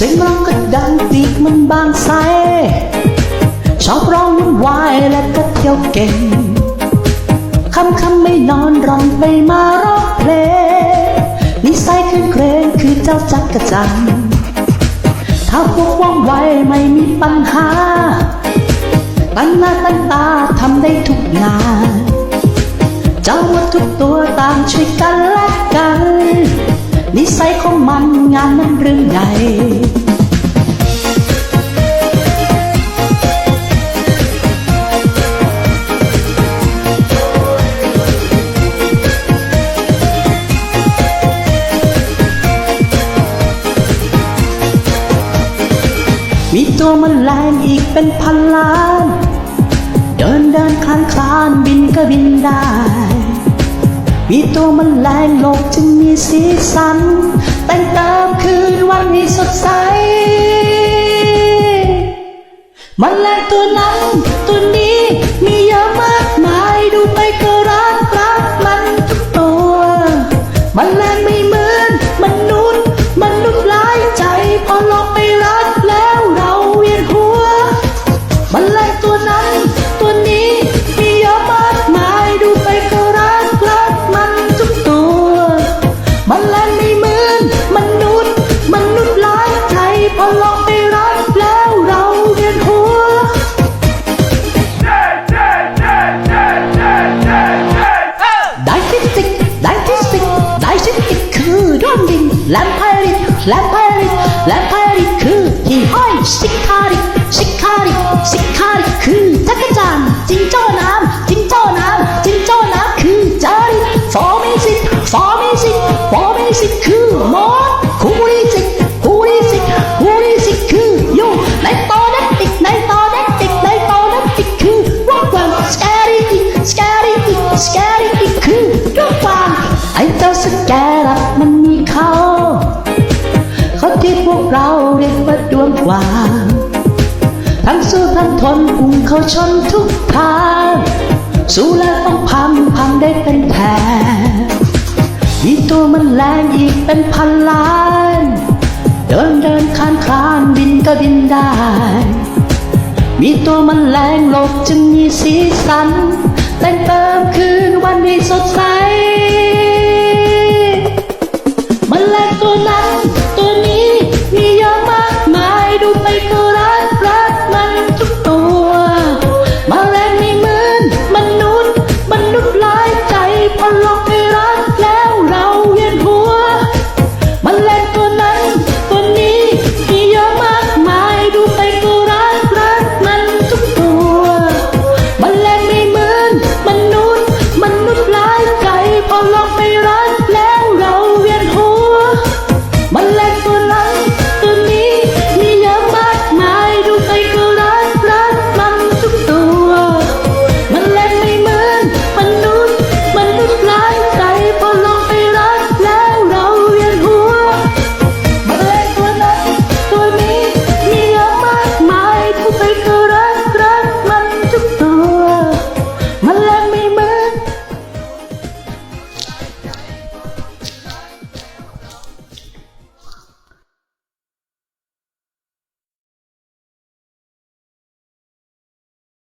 เสียงร้องก็ดังดีกมันบางใสชอบร้องวุ่นวายและก็เที่ยวเก่งคำคำไม่นอนร้องไปมาร้องเพลงนิสัยขึ้นเครงคือเจ้าจักกะจันถ้าพวกว่องไวไม่มีปัญหาตั้งหน้าตั้งตาทำได้ทุกงานเจ้าวัดทุกตัวตามช่วยกันและกัน นิสัยของมันงานนั้นเรื่องใหญ่มีตัวมันแรงอีกเป็นพันล้าน เดินเดินคลานคลานบินก็บินได้ มีตัวมันแรงโลกจึงมีสีสัน แต่งเติมคืนวันให้สดใส มันแรงตัวนั้นตัวนี้มีเยอะมากมายดูไปก็รักรักมันทุกตัว มันแรงไม่ แลมไพริกแลมไพริกคือที่ห้อยสิคาริสิคาริสิคาริคือจักรจันทร์จิงโจ้น้ำจิงโจ้น้ำจิงโจ้น้ำคือจาริฟอร์มิสิกฟอร์มิสิกฟอร์มิสิกคือม ทั้งสู้ทั้งทนกุ้งเขาชนทุกทางสู้แล้วต้องพังพังได้เป็นแทนมีตัวมันแรงอีกเป็นพันล้าน เดินเดินคานคานบินก็บินได้ มีตัวมันแรงโลกจึงมีสีสัน แต่งเติมคืนวันให้สดใส